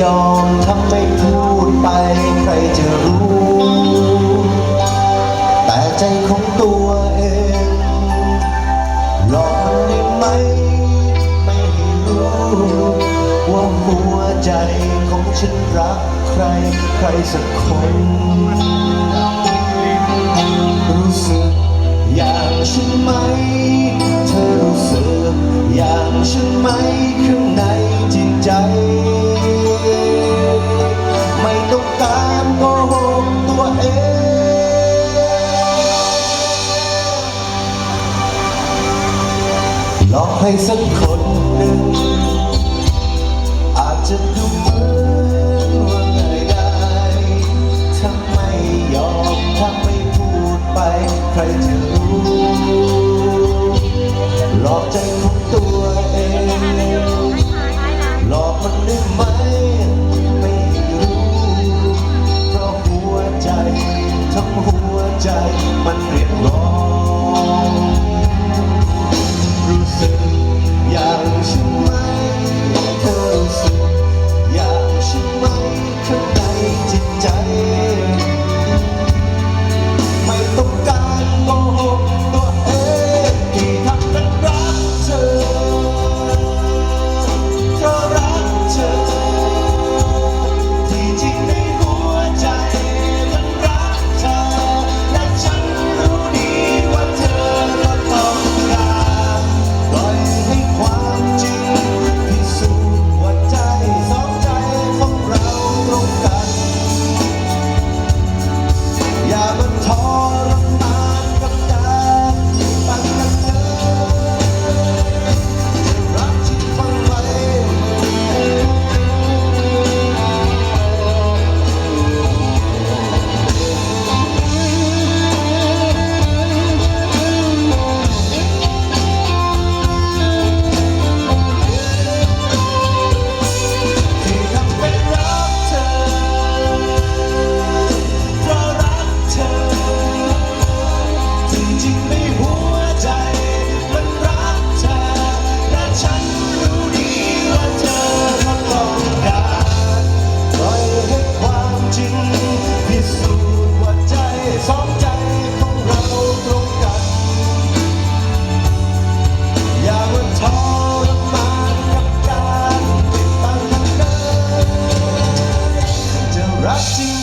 ยอมถ้าไม่พูดไปใครจะรู้ แต่ใจของตัวเองหลอกมันได้ไหม ไม่ให้รู้ ว่าหัวใจของฉันรักใครใครสักคน รู้สึกอย่างฉันไหม เธอรู้สึกอย่างฉันไหม ต้องการโกหกตัวเองหลอกให้สักคนหนึ่ง อาจจะดูเหมือนว่าง่ได้ถ้าไม่ยอมถ้าไม่พูดไป ใครจะรู้ หลอกใจของตัว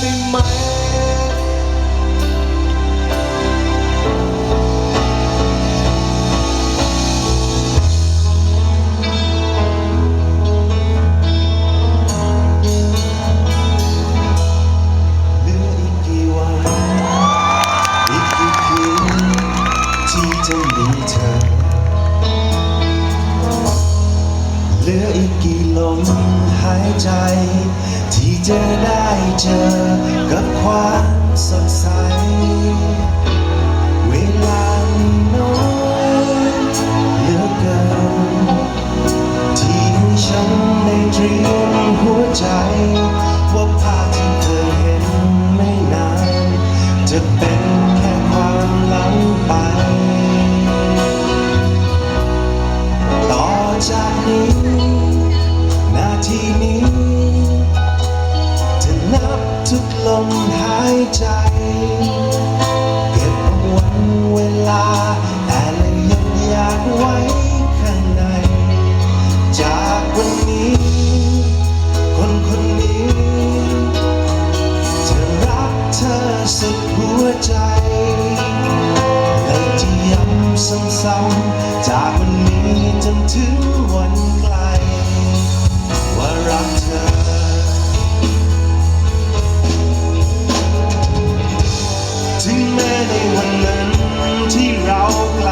ได้ไหมเหลืออีกกี่วันอีกกี่คืนที่จะมีเธอเหลืออีกกี่ลมหายใจ ที่จะได้เจอกับความสดใส เวลามีน้อยเหลือเกินที่ให้ฉันได้เตรียมหัวใจ ใจ เก็บวันเวลา แต่ละยังอยากไว้ข้างใน จากวันนี้ คนคนนี้จะรักเธอสุดหัวใจและจะย้ำซ้ำๆจากวันนี้จนถึง ในวันนั้นที่เราไกล